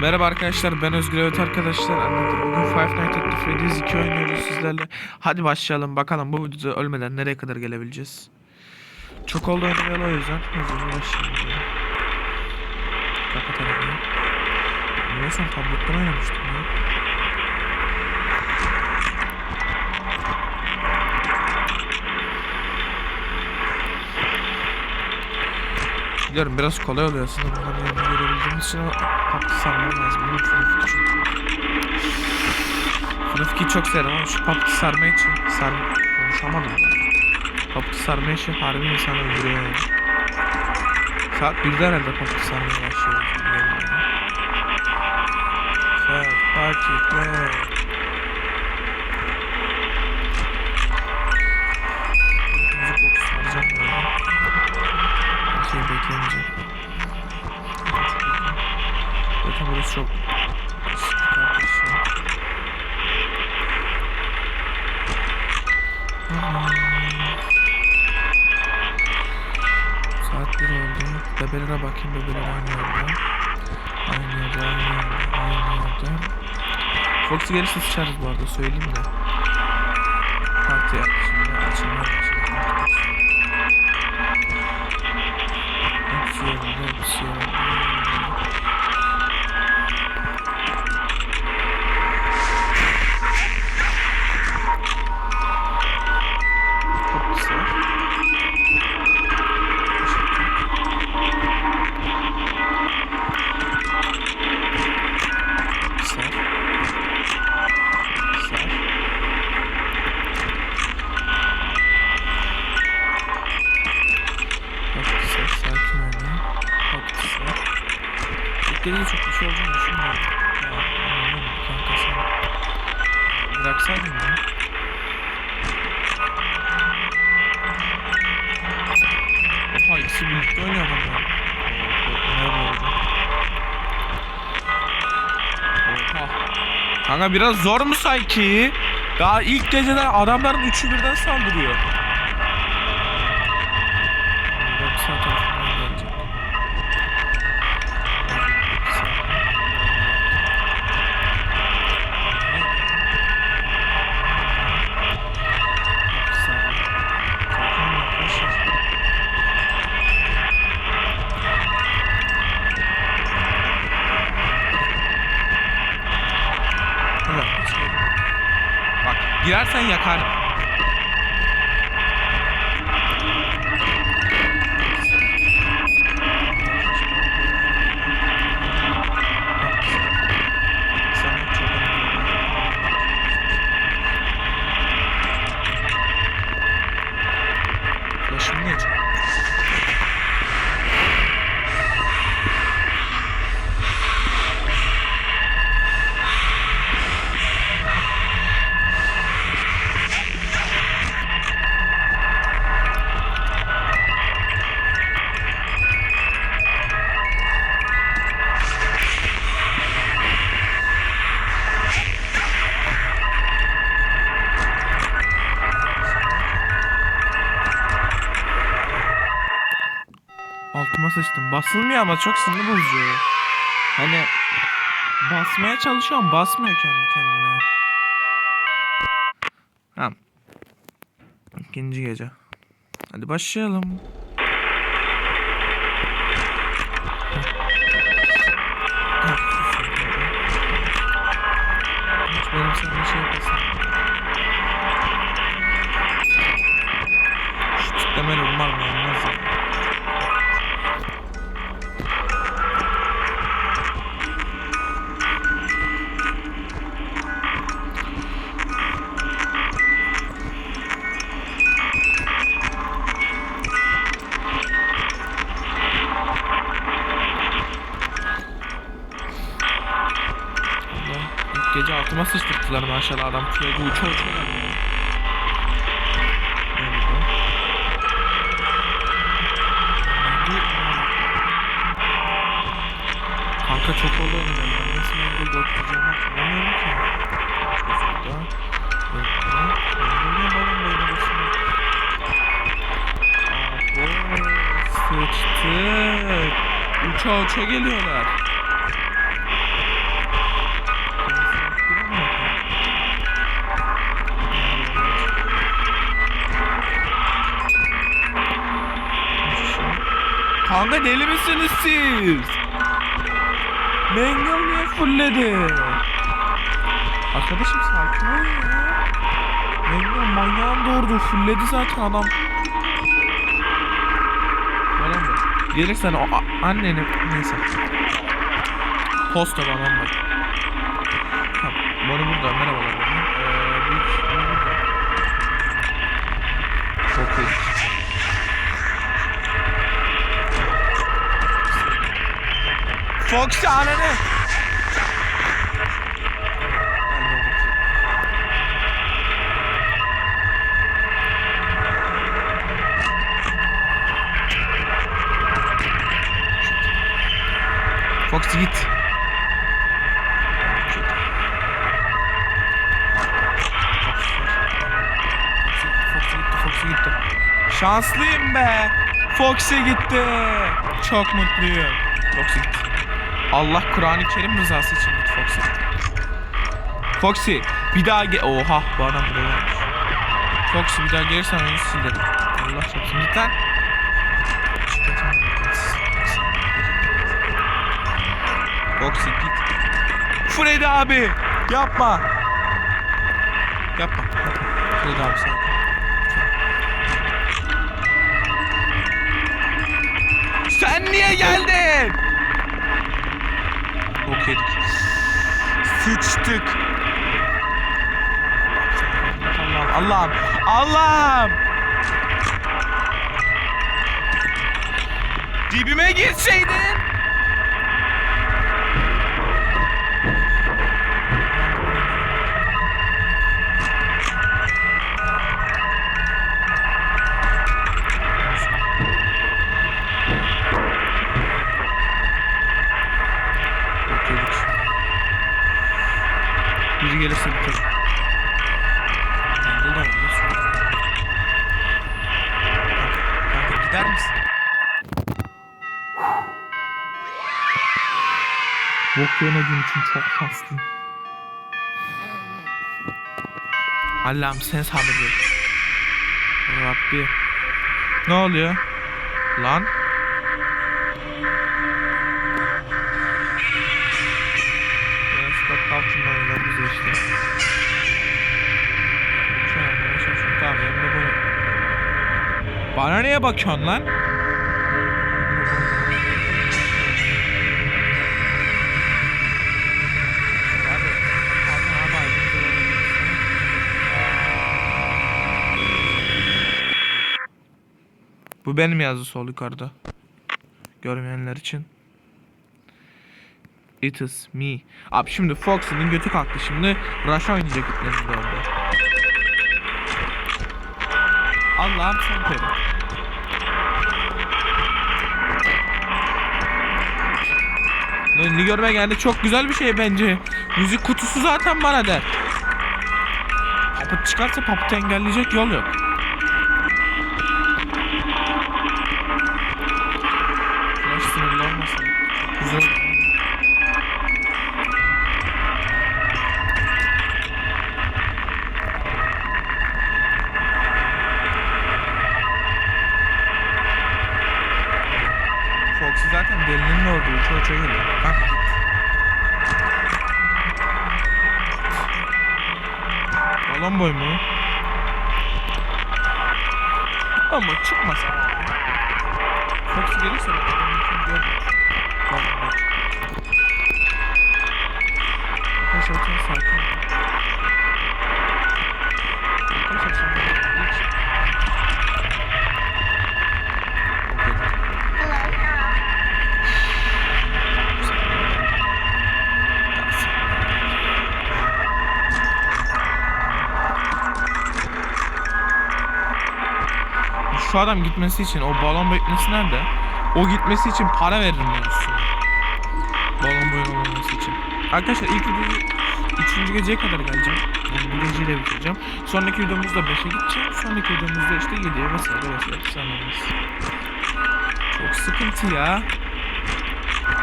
Merhaba arkadaşlar ben Özgür evet arkadaşlar anladım. Bugün Five Nights at Freddy's 2 oynuyoruz sizlerle. Hadi başlayalım bakalım bu videoda ölmeden nereye kadar gelebileceğiz. Çok oldu oynamayalı o yüzden hızlıca başlayalım. Kapatalım ya. Son tabletten oynamıştım ya. Biliyorum biraz kolay oluyor aslında bunları yerini görebildiğimiz için ama PUBG sarmam lazım. Bunu FNAF 2 çünkü. FNAF 2'yi çok severim ama şu PUBG sarma için sar... konuşamadım da. PUBG sarma işi harbi insanı öldürüyor yani. Saat 1'de herhalde PUBG sarmaya başlıyor. First party play. Müzik box saracağım. Bir şey bekleyince. Zaten burası çok sıkı kardeşim. Saat 1 oldu. Bebelere bakayım. Bebeler aynı yerde. Aynı yerde, aynı yerde, aynı yerde. Fox'u gelirse sıçarız bu arada söyleyeyim de. Parti yap. Şimdi açılmaya Diyorum, hepsi. Dediği çok bir şey olduğunu düşünmüyorum. Ya anladım kanka sen. Bıraksaydın ya. Oha ikisi birlikte oynuyor bunlar. Ne oldu? Oha. Kanka biraz zor mu sanki? Daha ilk geceden adamların üçü birden saldırıyor. Yakar. Altıma sıçtım. Basılmıyor ama çok sinir bozucu. Hani basmaya çalışıyorum basmıyor kendi kendine. Tamam. İkinci gece. Hadi başlayalım. Benim sana şey yapasın. Gece altıma sıçtırttılar maşallah adam sürekli uça uça geldi. Kanka çok oldu onun ben nasıl mendil döktüreceğimi hatırlamıyorum ki. Çocukta. Burada. Mendil ne balon böyle başına. Abo. Sıçtık. Uça uça geliyorlar. Kanka deli misiniz siz? Mangle niye fullledi? Arkadaşım sakin ol ya. Mangle manyağın doğurdu. Fullledi zaten adam. Bana mı? Gelirsen o anneni neyse. Posta babam var. Tamam. Bana burada merhabalar. Fox ananı. Fox git. Şanslıyım be. Fox'e gitti. Çok mutluyum. Fox'e gitti. Allah Kur'an-ı Kerim rızası için git Fox'e. Foxy bir daha ge... Oha bu adam buraya gelmiş. Foxy bir daha gelirsen onu silerim. Allah çarpsın git lan. Foxy git. Freddy abi. Yapma. yapma. Freddy abi sen. Sen niye geldin? Sıçtık. Allah'ım Allah'ım Allah'ım. Dibime girseydin. Gider misin? Bok yemediğim için çok hastayım. Allah'ım sen sabır Rabbi. Ne oluyor? Lan? Ya stop kalkın oyunlar bize işte. Şu an bana şaşırdı tamam de bunu. Bana niye bakıyorsun lan? Bu benim yazdı sol yukarıda. Görmeyenler için. It is me. Abi şimdi Foxy'nin götü kalktı şimdi. Rush oynayacak iplerin orada. Allah'ım sen koru. Ünlü görme geldi çok güzel bir şey bence. Müzik kutusu zaten bana der. Papıt çıkarsa papıtı engelleyecek yol yok. Foxy zaten delinin olduğu çoğu çoğu geliyor. Bak. Balon boy mu? Ama çıkmasa. Foxy gelirse bak adamın için görmüş. Balon boy çıkmaz. Arkadaşlar sakin olun. Şu adam gitmesi için o balon bekmesi nerede? O gitmesi için para veririm ben üstüne. Balon boyun olmaması için. Arkadaşlar ilk videoyu 3. geceye kadar geleceğim. Yani bu geceyi de bitireceğim. Sonraki videomuzda 5'e gideceğim. Sonraki videomuzda işte 7'ye vesaire vesaire sanırız. Çok sıkıntı ya.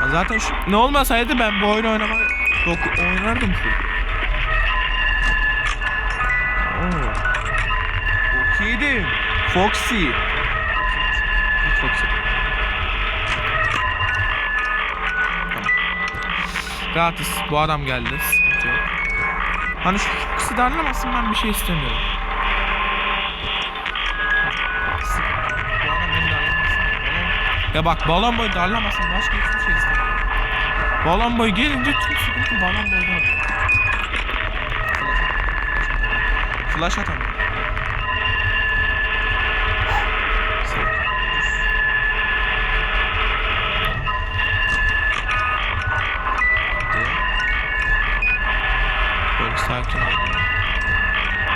Ya Zaten şu, ne olmasaydı ben bu oyunu oynamak doku- oynardım full. Okeydim. Foxy. Foxy. Tamam. Gratis. Bu adam geldi. Hani şu Foxy darlamasın ben bir şey istemiyorum. Ya bak balon boyu darlamasın. Başka hiçbir şey istemiyorum. Balon boyu gelince tüm sıkıntı balon boydan oluyor. Flash atamıyor. Sakin ol.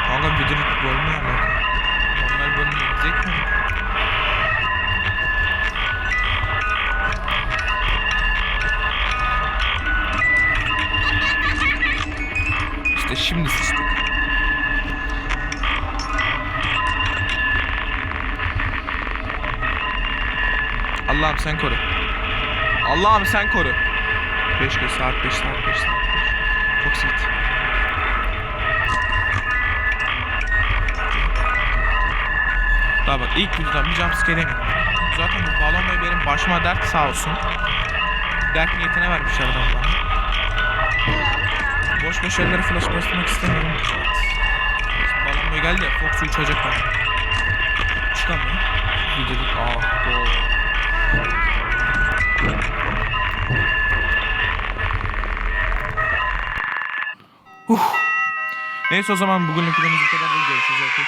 Kanka bir bölme alaka. Normal bölme zevk mi? İşte şimdi sıçtık. Allah'ım sen koru. Allah'ım sen koru. 5 gün saat 5 saat 5 saat 5. Çok sert. Daha bak ilk videodan bir jumpscare yemedim. Zaten bu balon boy benim başıma dert sağ olsun. Dert niyetine vermişler adam bana. Boş boş yerlere flash bastırmak istemiyorum. Balon boy geldi ya Fox'u uçacak bana. Çıkamıyor. Videoda ah bu. Neyse o zaman bugünlük videomuz bu kadar. Görüşürüz arkadaşlar.